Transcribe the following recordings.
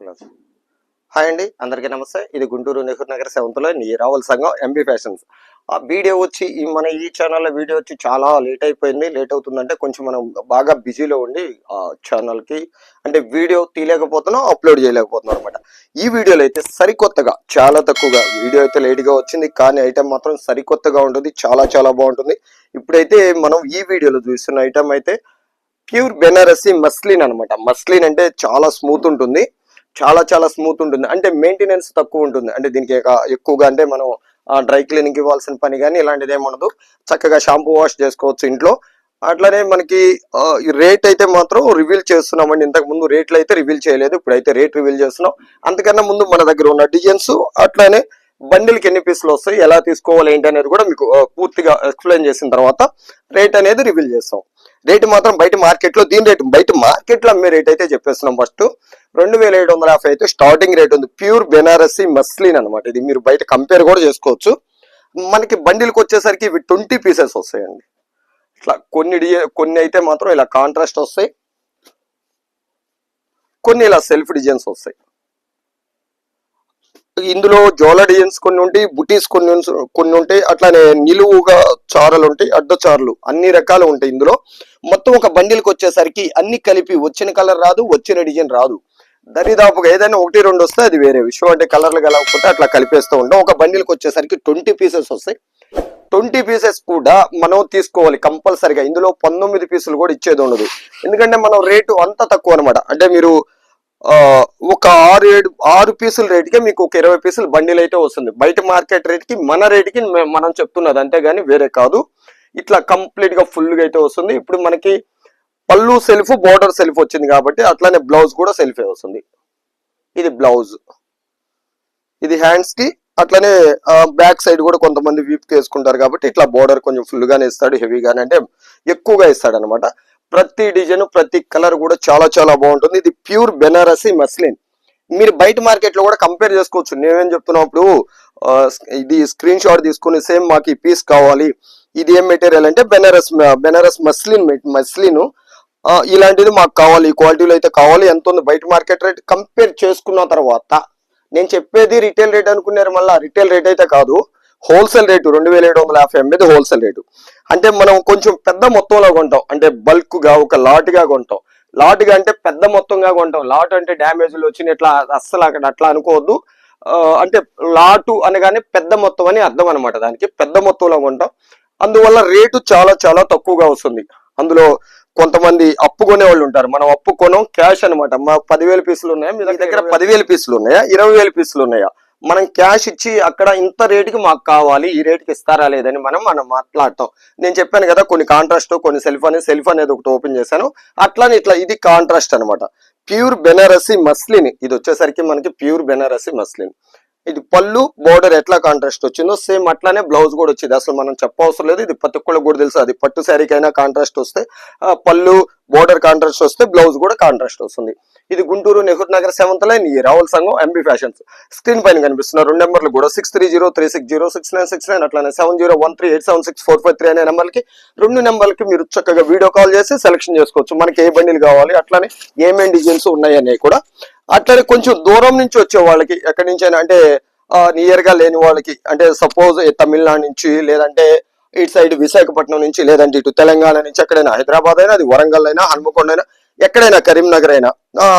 Class. Hi అండి అందరికీ నమస్తే. ఇది గుంటూరు నెహ్రూ నగర్ సెవెంత్లో నీ రావుల సంఘం ఎంబీ ఫ్యాషన్స్ ఆ వీడియో వచ్చి ఈ మన ఈ ఛానల్లో వీడియో వచ్చి చాలా లేట్ అయిపోయింది. లేట్ అవుతుందంటే కొంచెం మనం బాగా బిజీలో ఉండి ఆ ఛానల్కి అంటే వీడియో తీయలేకపోతున్నాం అప్లోడ్ చేయలేకపోతున్నాం అనమాట ఈ వీడియోలో అయితే సరికొత్తగా చాలా తక్కువగా వీడియో అయితే లేట్గా వచ్చింది. కానీ ఐటెం మాత్రం సరికొత్తగా ఉంటుంది. చాలా చాలా బాగుంటుంది. ఇప్పుడైతే మనం ఈ వీడియోలో చూస్తున్న ఐటెం అయితే ప్యూర్ బెనారసి మస్లిన్ అనమాట మస్లిన్ అంటే చాలా స్మూత్ ఉంటుంది. చాలా చాలా స్మూత్ ఉంటుంది. అంటే మెయింటెనెన్స్ తక్కువ ఉంటుంది. అంటే దీనికి ఎక్కువగా అంటే మనం డ్రై క్లీనింగ్ ఇవ్వాల్సిన పని కానీ ఇలాంటిది ఏమి చక్కగా షాంపూ వాష్ చేసుకోవచ్చు ఇంట్లో. అట్లనే మనకి ఈ రేట్ అయితే మాత్రం రివీల్ చేస్తున్నామండి. ఇంతకు ముందు రేట్లు అయితే రివీల్ చేయలేదు. ఇప్పుడైతే రేట్ రివీల్ చేస్తున్నాం. అంతకన్నా ముందు మన దగ్గర ఉన్న డిజైన్స్ అట్లానే బండిల్కి ఎన్ని పీసులు వస్తాయి ఎలా తీసుకోవాలి ఏంటి అనేది కూడా మీకు పూర్తిగా ఎక్స్ప్లెయిన్ చేసిన తర్వాత రేట్ అనేది రివీల్ చేస్తాం. రేటు మాత్రం బయట మార్కెట్లో దీని రేటు బయట మార్కెట్లో అమ్మే రేట్ అయితే చెప్పేస్తున్నాం ఫస్ట్ రెండు వేల ఏడు వందల యాభై అయితే స్టార్టింగ్ రేట్ ఉంది. ప్యూర్ బెనారసి మస్లిన్ అనమాట ఇది మీరు బయట కంపేర్ కూడా చేసుకోవచ్చు. మనకి బండిల్కి వచ్చేసరికి ఇవి ట్వంటీ పీసెస్ వస్తాయండి. ఇట్లా కొన్ని కొన్ని అయితే మాత్రం ఇలా కాంట్రాస్ట్ వస్తాయి. కొన్ని ఇలా సెల్ఫ్ డిజైన్స్ వస్తాయి. ఇందులో జోల డిజైన్స్ కొన్ని ఉంటాయి బుటీస్ కొన్ని కొన్ని ఉంటాయి అట్లానే నిలువుగా చారలు ఉంటాయి అడ్డ చారలు అన్ని రకాలు ఉంటాయి ఇందులో. మొత్తం ఒక బండిల్కి వచ్చేసరికి అన్ని కలిపి వచ్చిన కలర్ రాదు వచ్చిన డిజైన్ రాదు. దరిదాపుగా ఏదైనా ఒకటి రెండు వస్తే అది వేరే విషయం. అంటే కలర్లు కలవకపోతే అట్లా కలిపేస్తూ ఉంటాం. ఒక బండిల్కి వచ్చేసరికి ట్వంటీ పీసెస్ వస్తాయి. ట్వంటీ పీసెస్ కూడా మనం తీసుకోవాలి కంపల్సరిగా. ఇందులో పంతొమ్మిది పీసులు కూడా ఇచ్చేది ఉండదు. ఎందుకంటే మనం రేటు అంత తక్కువ అనమాట అంటే మీరు ఒక ఆరు ఏడు ఆరు పీసుల రేటుకే మీకు ఒక ఇరవై పీసులు బండిల్ అయితే వస్తుంది. బయట మార్కెట్ రేట్కి మన రేటుకి మనం చెప్తున్నది అంతేగాని వేరే కాదు. ఇట్లా కంప్లీట్గా ఫుల్గా అయితే వస్తుంది. ఇప్పుడు మనకి పళ్ళు సెల్ఫ్ బోర్డర్ సెల్ఫ్ వచ్చింది కాబట్టి అట్లానే బ్లౌజ్ కూడా సెల్ఫే వస్తుంది. ఇది బ్లౌజ్. ఇది హ్యాండ్స్కి అట్లనే బ్యాక్ సైడ్ కూడా కొంతమంది వీప్ వేసుకుంటారు కాబట్టి ఇట్లా బోర్డర్ కొంచెం ఫుల్ గానే ఇస్తాడు హెవీగానే అంటే ఎక్కువగా ఇస్తాడు అనమాట ప్రతి డిజైన్ ప్రతి కలర్ కూడా చాలా చాలా బాగుంటుంది. ఇది ప్యూర్ బెనారసి మస్లిన్ మీరు బయట మార్కెట్లో కూడా కంపేర్ చేసుకోవచ్చు. నేనేం చెప్తున్నప్పుడు ఇది స్క్రీన్ షాట్ తీసుకుని సేమ్ మాకు ఈ పీస్ కావాలి. ఇది ఏం మెటీరియల్ అంటే బెనారస్ బెనారస్ మస్లిన్ మస్లిన్ ఇలాంటిది మాకు కావాలి ఈ క్వాలిటీలో అయితే కావాలి. ఎంత ఉంది? బయట మార్కెట్ రేట్ కంపేర్ చేసుకున్న తర్వాత నేను చెప్పేది రిటైల్ రేట్ అనుకున్నారు మళ్ళీ రిటైల్ రేట్ అయితే కాదు. హోల్సేల్ రేటు రెండు వేల ఏడు వందల యాభై ఎనిమిది హోల్సేల్ రేటు. అంటే మనం కొంచెం పెద్ద మొత్తంలో కొంటాం. అంటే బల్క్గా ఒక లాట్గా కొంటాం. లాట్గా అంటే పెద్ద మొత్తంగా కొంటాం. లాట్ అంటే డ్యామేజ్లు వచ్చిన ఇట్లా అస్సలు అక్కడ అట్లా అనుకోవద్దు. అంటే లాటు అనగానే పెద్ద మొత్తం అని అర్థం అనమాట దానికి పెద్ద మొత్తంలో కొంటాం. అందువల్ల రేటు చాలా చాలా తక్కువగా వస్తుంది. అందులో కొంతమంది అప్పు కొనే వాళ్ళు ఉంటారు. మనం అప్పు కొనం క్యాష్ అనమాట మా పదివేల పీసులు ఉన్నాయా? మీ దగ్గర పదివేల పీసులు ఉన్నాయా? ఇరవై వేల పీసులు ఉన్నాయా? మనం క్యాష్ ఇచ్చి అక్కడ ఇంత రేటుకి మాకు కావాలి ఈ రేటుకి ఇస్తారా లేదని మనం మనం మాట్లాడతాం. నేను చెప్పాను కదా కొన్ని కాంట్రాస్ట్ కొన్ని సెల్ఫ్ అని సెల్ఫ్ అనేది ఒకటి ఓపెన్ చేశాను. అట్లానే ఇట్లా ఇది కాంట్రాస్ట్ అన్నమాట. ప్యూర్ బెనారసి మస్లిన్ ఇది వచ్చేసరికి మనకి ప్యూర్ బెనారసి మస్లిన్ ఇది పళ్ళు బోర్డర్ ఎట్లా కాంట్రాస్ట్ వచ్చిందో సేమ్ అట్లానే బ్లౌజ్ కూడా వచ్చింది. అసలు మనం చెప్పవసరం లేదు ఇది ప్రతి ఒక్కళ్ళకి కూడా తెలుసు. అది పట్టు శారీకైనా కాంట్రాస్ట్ వస్తే పళ్ళు బోర్డర్ కాంట్రాస్ట్ వస్తే బ్లౌజ్ కూడా కాంట్రాస్ట్ వస్తుంది. ఇది గుంటూరు నెహ్రూ నగర్ సెవెంత్ లైన్ ఈ రావుల సంఘం ఎంబీ ఫ్యాషన్స్ స్క్రీన్ పైన కనిపిస్తున్న రెండు నెంబర్లు కూడా six three zero three six zero six nine six nine అట్లానే seven zero one three eight seven six four five three అనే నెంబర్కి రెండు నెంబర్కి మీరు చక్కగా వీడియో కాల్ చేసి సెలెక్షన్ చేసుకోవచ్చు. మనకి ఏ బండిలు కావాలి అట్లానే ఏమేమి డిజైన్స్ ఉన్నాయి అనేవి కూడా అట్లనే కొంచెం దూరం నుంచి వచ్చే వాళ్ళకి ఎక్కడి నుంచి అయినా అంటే నియర్గా లేని వాళ్ళకి అంటే సపోజ్ తమిళనాడు నుంచి లేదంటే ఇటు సైడ్ విశాఖపట్నం నుంచి లేదంటే ఇటు తెలంగాణ నుంచి ఎక్కడైనా హైదరాబాద్ అయినా అది వరంగల్ అయినా హన్మకొండ అయినా ఎక్కడైనా కరీంనగర్ అయినా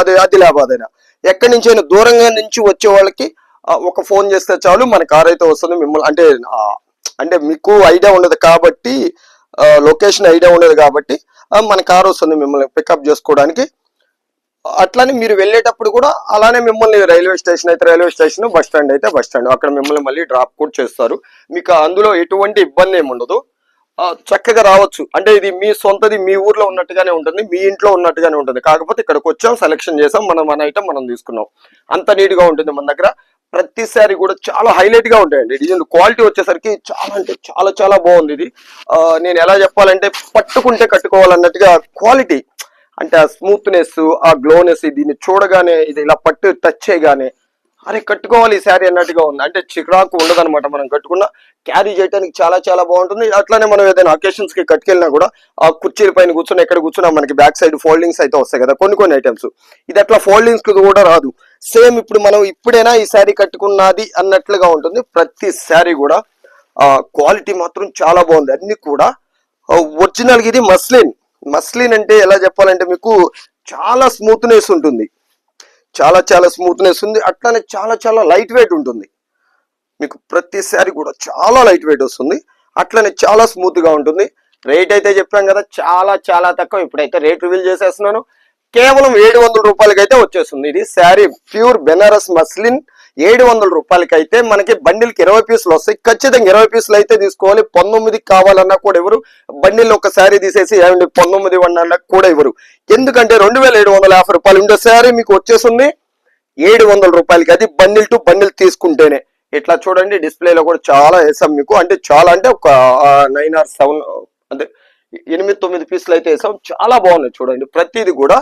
అది ఆదిలాబాద్ అయినా ఎక్కడి నుంచి అయినా దూరంగా నుంచి వచ్చే వాళ్ళకి ఒక ఫోన్ చేస్తే చాలు మన కార్ అయితే వస్తుంది మిమ్మల్ని అంటే అంటే మీకు ఐడియా ఉండదు కాబట్టి లొకేషన్ ఐడియా ఉండదు కాబట్టి మన కార్ వస్తుంది మిమ్మల్ని పికప్ చేసుకోవడానికి. అట్లానే మీరు వెళ్ళేటప్పుడు కూడా అలానే మిమ్మల్ని రైల్వే స్టేషన్ అయితే రైల్వే స్టేషన్ బస్ స్టాండ్ అయితే బస్ స్టాండ్. అక్కడ మిమ్మల్ని మళ్ళీ డ్రాప్ కూడా చేస్తారు. మీకు అందులో ఎటువంటి ఇబ్బంది ఏమి ఉండదు. చక్కగా రావచ్చు. అంటే ఇది మీ సొంతది మీ ఊర్లో ఉన్నట్టుగానే ఉంటుంది మీ ఇంట్లో ఉన్నట్టుగానే ఉంటుంది. కాకపోతే ఇక్కడికి వచ్చాం సెలెక్షన్ చేసాం మనం మన ఐటమ్ మనం తీసుకున్నాం. అంత నీట్గా ఉంటుంది మన దగ్గర. ప్రతిసారి కూడా చాలా హైలైట్గా ఉంటాయండి. డిజైన్ క్వాలిటీ వచ్చేసరికి చాలా అంటే చాలా చాలా బాగుంది ఇది. నేను ఎలా చెప్పాలంటే పట్టుకుంటే కట్టుకోవాలన్నట్టుగా క్వాలిటీ అంటే ఆ స్మూత్నెస్ ఆ గ్లోనెస్ దీన్ని చూడగానే ఇది ఇలా పట్టు టచ్ చేయగానే అరే కట్టుకోవాలి ఈ శారీ అన్నట్టుగా ఉంది. అంటే చిరాకు ఉండదన్నమాట మనం కట్టుకున్న. క్యారీ చేయడానికి చాలా చాలా బాగుంటుంది. అట్లానే మనం ఏదైనా అకేషన్స్కి కట్టుకెళ్ళినా కూడా ఆ కుర్చీల పైన కూర్చొని ఎక్కడ కూర్చున్నా మనకి బ్యాక్ సైడ్ ఫోల్డింగ్స్ అయితే వస్తాయి కదా కొన్ని కొన్ని ఐటమ్స్ ఇది అట్లా ఫోల్డింగ్స్ కూడా రాదు. సేమ్ ఇప్పుడు మనం ఇప్పుడైనా ఈ శారీ కట్టుకున్నది అన్నట్లుగా ఉంటుంది. ప్రతి శారీ కూడా క్వాలిటీ మాత్రం చాలా బాగుంది. అన్ని కూడా ఒరిజినల్ ఇది మస్లిన్ మస్లిన్ అంటే ఎలా చెప్పాలంటే మీకు చాలా స్మూత్నెస్ ఉంటుంది. చాలా చాలా స్మూత్నెస్ ఉంది. అట్లానే చాలా చాలా లైట్ వెయిట్ ఉంటుంది. మీకు ప్రతిసారి కూడా చాలా లైట్ వెయిట్ వస్తుంది. అట్లనే చాలా స్మూత్గా ఉంటుంది. రేట్ అయితే చెప్పాం కదా చాలా చాలా తక్కువ. ఇప్పుడైతే రేట్ రివీల్ చేసేస్తున్నాను. కేవలం ఏడు వందల రూపాయలకి అయితే వచ్చేస్తుంది. ఇది శారీ ప్యూర్ బెనారస్ మస్లిన్ ఏడు వందల రూపాయలకి అయితే మనకి బండిల్కి ఇరవై పీసులు వస్తాయి. ఖచ్చితంగా ఇరవై పీసులు అయితే తీసుకోవాలి. పంతొమ్మిది కావాలన్నా కూడా ఎవరు? బండిల్ ఒక శారీ తీసేసి ఏమండి పంతొమ్మిది అన్నా కూడా ఇవ్వరు ఎందుకంటే రెండు వేల ఏడు వందల యాభై రూపాయలు ఉండే శారీ మీకు వచ్చేసింది ఏడు వందల రూపాయలకి అది బండిల్ టు బండిల్ తీసుకుంటేనే. ఇట్లా చూడండి డిస్ప్లేలో కూడా చాలా వేసాం మీకు. అంటే చాలా అంటే ఒక నైన్ ఆర్ సెవెన్ అంటే ఎనిమిది తొమ్మిది పీసులు అయితే వేసాం. చాలా బాగున్నాయి చూడండి. ప్రతిది కూడా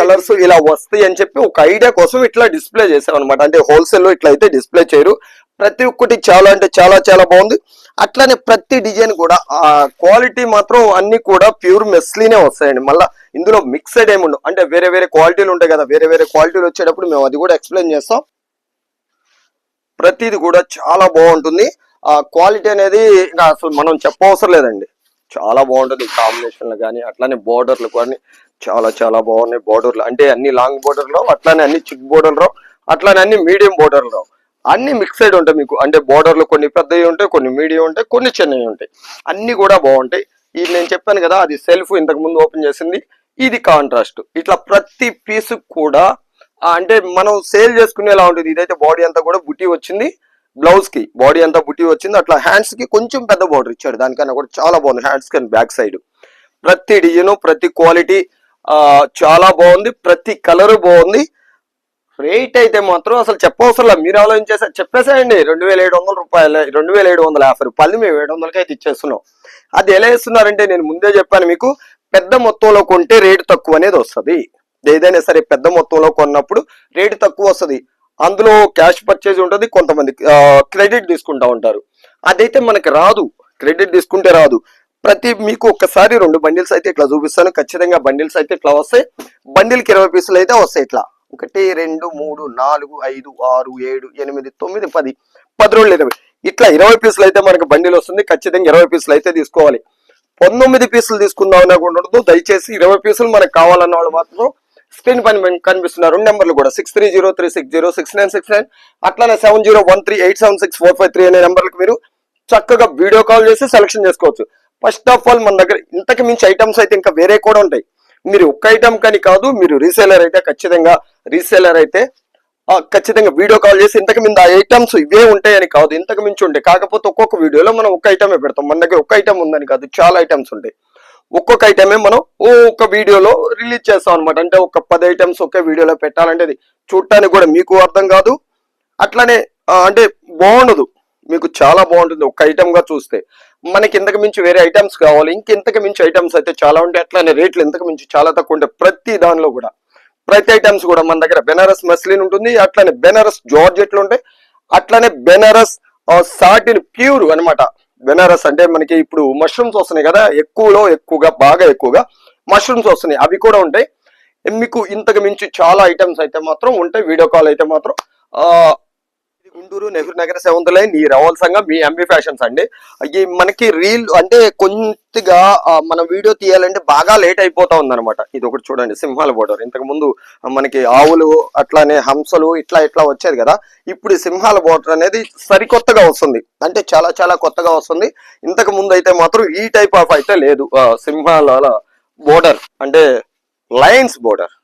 కలర్స్ ఇలా వస్తాయి అని చెప్పి ఒక ఐడియా కోసం ఇట్లా డిస్ప్లే చేసాం అనమాట అంటే హోల్సేల్లో ఇట్లా అయితే డిస్ప్లే చేయరు. ప్రతి ఒక్కటి చాలా అంటే చాలా చాలా బాగుంది. అట్లానే ప్రతి డిజైన్ కూడా ఆ క్వాలిటీ మాత్రం అన్ని కూడా ప్యూర్ మెస్లీనే వస్తాయండి. మళ్ళీ ఇందులో మిక్సెడ్ ఏమి ఉండవు. అంటే వేరే వేరే క్వాలిటీలు ఉంటాయి కదా వేరే వేరే క్వాలిటీలు వచ్చేటప్పుడు మేము అది కూడా ఎక్స్ప్లెయిన్ చేస్తాం. ప్రతిది కూడా చాలా బాగుంటుంది. ఆ క్వాలిటీ అనేది ఇంకా అసలు మనం చెప్పవసరం లేదండి. చాలా బాగుంటుంది కాంబినేషన్లు కానీ అట్లానే బోర్డర్లు కానీ చాలా చాలా బాగున్నాయి బోర్డర్లు అంటే అన్ని లాంగ్ బోర్డర్లో అట్లానే అన్ని చిక్ బోర్డర్లో అట్లానే అన్ని మీడియం బోర్డర్లో అన్ని మిక్సైడ్ ఉంటాయి మీకు. అంటే బోర్డర్లు కొన్ని పెద్దవి ఉంటాయి కొన్ని మీడియం ఉంటాయి కొన్ని చిన్నవి ఉంటాయి. అన్ని కూడా బాగుంటాయి. ఇది నేను చెప్పాను కదా అది సెల్ఫ్ ఇంతకు ముందు ఓపెన్ చేసింది. ఇది కాంట్రాస్ట్ ఇట్లా ప్రతి పీస్ కూడా అంటే మనం సేల్ చేసుకునేలా ఉంటుంది. ఇదైతే బాడీ అంతా కూడా బుట్టి వచ్చింది. బ్లౌజ్కి బాడీ అంతా బుట్టి వచ్చింది. అట్లా హ్యాండ్స్కి కొంచెం పెద్ద బార్డర్ ఇచ్చాడు. దానికన్నా కూడా చాలా బాగుంది. హ్యాండ్స్కి బ్యాక్ సైడ్ ప్రతి డిజైన్ ప్రతి క్వాలిటీ చాలా బాగుంది. ప్రతి కలర్ బాగుంది. రేట్ అయితే మాత్రం అసలు చెప్పవసరం మీరు ఆలోచించేసా చెప్పేసేయండి. రెండు వేల ఏడు వందల రూపాయలు రెండు వేల ఏడు వందల యాభై రూపాయలు. మేము ఏడు వందలకి అయితే ఇచ్చేస్తున్నాం. అది ఎలా ఇస్తున్నారంటే నేను ముందే చెప్పాను మీకు. పెద్ద మొత్తంలో కొంటే రేటు తక్కువ అనేది వస్తుంది. ఏదైనా సరే పెద్ద మొత్తంలో కొన్నప్పుడు రేటు తక్కువ వస్తుంది. అందులో క్యాష్ పర్చేజ్ ఉంటుంది కొంతమంది క్రెడిట్ తీసుకుంటా ఉంటారు. అదైతే మనకి రాదు. క్రెడిట్ తీసుకుంటే రాదు. ప్రతి మీకు ఒక్కసారి రెండు బండిల్స్ అయితే ఇట్లా చూపిస్తాను. ఖచ్చితంగా బండిల్స్ అయితే ఇట్లా వస్తాయి. బండిల్కి ఇరవై పీసులు అయితే వస్తాయి ఇట్లా. ఒకటి రెండు మూడు నాలుగు ఐదు ఆరు ఏడు ఎనిమిది తొమ్మిది పది పది రోజులు ఇరవై. ఇట్లా ఇరవై పీసులు అయితే మనకి బండిల్ వస్తుంది. ఖచ్చితంగా ఇరవై పీసులు అయితే తీసుకోవాలి. పంతొమ్మిది పీసులు తీసుకుందాం అనుకుంటుండదు దయచేసి ఇరవై పీసులు మనకు కావాలన్న వాళ్ళు మాత్రం స్క్రీన్ పైన కనిపిస్తున్న రెండు నెంబర్లు కూడా six three zero three six zero six nine six nine అట్లానే seven zero one three eight seven six four five three అనే నెంబర్లకు మీరు చక్కగా వీడియో కాల్ చేసి సెలెక్షన్ చేసుకోవచ్చు. ఫస్ట్ ఆఫ్ ఆల్ మన దగ్గర ఇంతకు మించి ఐటమ్స్ అయితే ఇంకా వేరే కూడా ఉంటాయి. మీరు ఒక్క ఐటమ్ కానీ కాదు మీరు రీసేలర్ అయితే ఖచ్చితంగా రీసేలర్ అయితే ఖచ్చితంగా వీడియో కాల్ చేసి ఇంతకు మింద ఐటమ్స్ ఇవే ఉంటాయని కాదు ఇంతకు మించి ఉంటాయి కాకపోతే ఒక్కొక్క వీడియోలో మనం ఒక్క ఐటమే పెడతాం. మన దగ్గర ఒక్క ఐటమ్ ఉందని కాదు చాలా ఐటమ్స్ ఉంటాయి. ఒక్కొక్క ఐటమే మనం ఒక్క వీడియోలో రిలీజ్ చేస్తాం అనమాట అంటే ఒక పది ఐటమ్స్ ఒకే వీడియోలో పెట్టాలంటే అది చూడటానికి కూడా మీకు అర్థం కాదు. అట్లానే అంటే బాగుండదు. మీకు చాలా బాగుంటుంది ఒక ఐటమ్గా చూస్తే. మనకి ఇంతకు మించి వేరే ఐటమ్స్ కావాలి. ఇంకెంతకు మించి ఐటమ్స్ అయితే చాలా ఉంటాయి. అట్లానే రేట్లు ఇంతకు మించి చాలా తక్కువ ఉంటాయి. ప్రతి దానిలో కూడా. ప్రతి ఐటమ్స్ కూడా మన దగ్గర బెనారస్ మస్లిన్ ఉంటుంది. అట్లానే బెనారస్ జార్జెట్లు ఉంటాయి. అట్లానే బెనారస్ సాటిన్ ప్యూర్ అనమాట బెనారస్ అంటే మనకి ఇప్పుడు మష్రూమ్స్ వస్తున్నాయి కదా ఎక్కువలో ఎక్కువగా బాగా ఎక్కువగా మష్రూమ్స్ వస్తున్నాయి. అవి కూడా ఉంటాయి. మీకు ఇంతకు మించి చాలా ఐటమ్స్ అయితే మాత్రం ఉంటాయి. వీడియో కాల్ అయితే మాత్రం గుంటూరు నెహ్రూ నగర సెవెంత్ లైన్ ఈ రవల్ సంఘం మీ ఎంబీ ఫ్యాషన్స్ అండి. ఈ మనకి రీల్ అంటే కొద్దిగా మనం వీడియో తీయాలంటే బాగా లేట్ అయిపోతా ఉందన్నమాట. ఇది ఒకటి చూడండి సింహాల బోర్డర్ ఇంతకు ముందు మనకి ఆవులు అట్లానే హంసలు ఇట్లా ఇట్లా వచ్చేది కదా. ఇప్పుడు సింహాల బోర్డర్ అనేది సరికొత్తగా వస్తుంది. అంటే చాలా చాలా కొత్తగా వస్తుంది. ఇంతకు ముందు అయితే మాత్రం ఈ టైప్ ఆఫ్ అయితే లేదు. సింహాల బోర్డర్ అంటే లయన్స్ బోర్డర్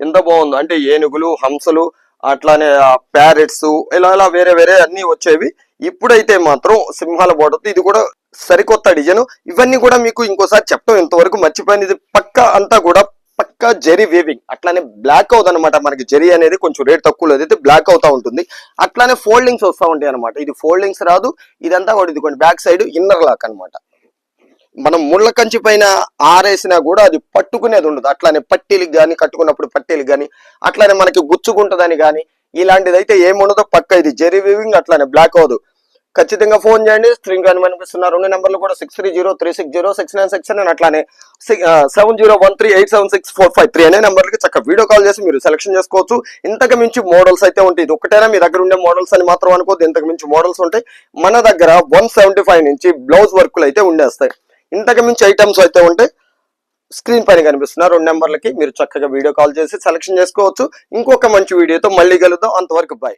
ఎంత బాగుందో. అంటే ఏనుగులు హంసలు అట్లానే ప్యారెట్స్ ఇలా ఇలా వేరే వేరే అన్ని వచ్చేవి. ఇప్పుడైతే మాత్రం సింహాల బోర్డర్ ఇది కూడా సరికొత్త డిజైన్ ఇవన్నీ కూడా మీకు ఇంకోసారి చెప్పడం ఇంతవరకు మర్చిపోయింది. ఇది పక్క అంతా కూడా పక్క జెరీ వేవింగ్ అట్లానే బ్లాక్ అవుతుంది అనమాట మనకి జెరీ అనేది కొంచెం రేట్ తక్కువ అయితే బ్లాక్ అవుతా ఉంటుంది. అట్లానే ఫోల్డింగ్స్ వస్తూ ఉంటాయి అనమాట ఇది ఫోల్డింగ్స్ రాదు. ఇదంతా కూడా ఇదిగోండి బ్యాక్ సైడ్ ఇన్నర్ లాక్ అన్నమాట. మనం ముళ్ళ కంచి పైన ఆరేసినా కూడా అది పట్టుకునేది ఉండదు. అట్లానే పట్టీలకు కానీ కట్టుకున్నప్పుడు పట్టీలకు కానీ అట్లానే మనకి గుచ్చుకుంటుందని కానీ ఇలాంటిది అయితే ఏముండదో. పక్క ఇది జెరీ వీవింగ్ అట్లానే బ్లాక్ అవ్వదు. ఖచ్చితంగా ఫోన్ చేయండి. స్క్రీన్ కానీ కనిపిస్తున్న రెండు నెంబర్లు కూడా six three zero three six zero six nine six nine అట్లానే seven zero one three eight seven six four five three అనే నెంబర్లకి చక్కగా వీడియో కాల్ చేసి మీరు సెలెక్షన్ చేసుకోవచ్చు. ఇంతకు మించి మోడల్స్ అయితే ఉంటాయి. ఇది ఒకటేనా మీ దగ్గర ఉండే మోడల్స్ అని మాత్రం అనుకోవద్దు. ఇంతకు మించి మోడల్స్ ఉంటాయి. మన దగ్గర వన్ సెవెంటీ ఫైవ్ నుంచి బ్లౌజ్ వర్క్లు అయితే ఉండేస్తాయి. ఇంతకు మించి ఐటమ్స్ అయితే ఉంటాయి స్క్రీన్ పైన కనిపిస్తున్న రెండు నెంబర్లకి మీరు చక్కగా వీడియో కాల్ చేసి సెలెక్షన్ చేసుకోవచ్చు. ఇంకొక మంచి వీడియోతో మళ్ళీ కలుద్దాం. అంతవరకు బాయ్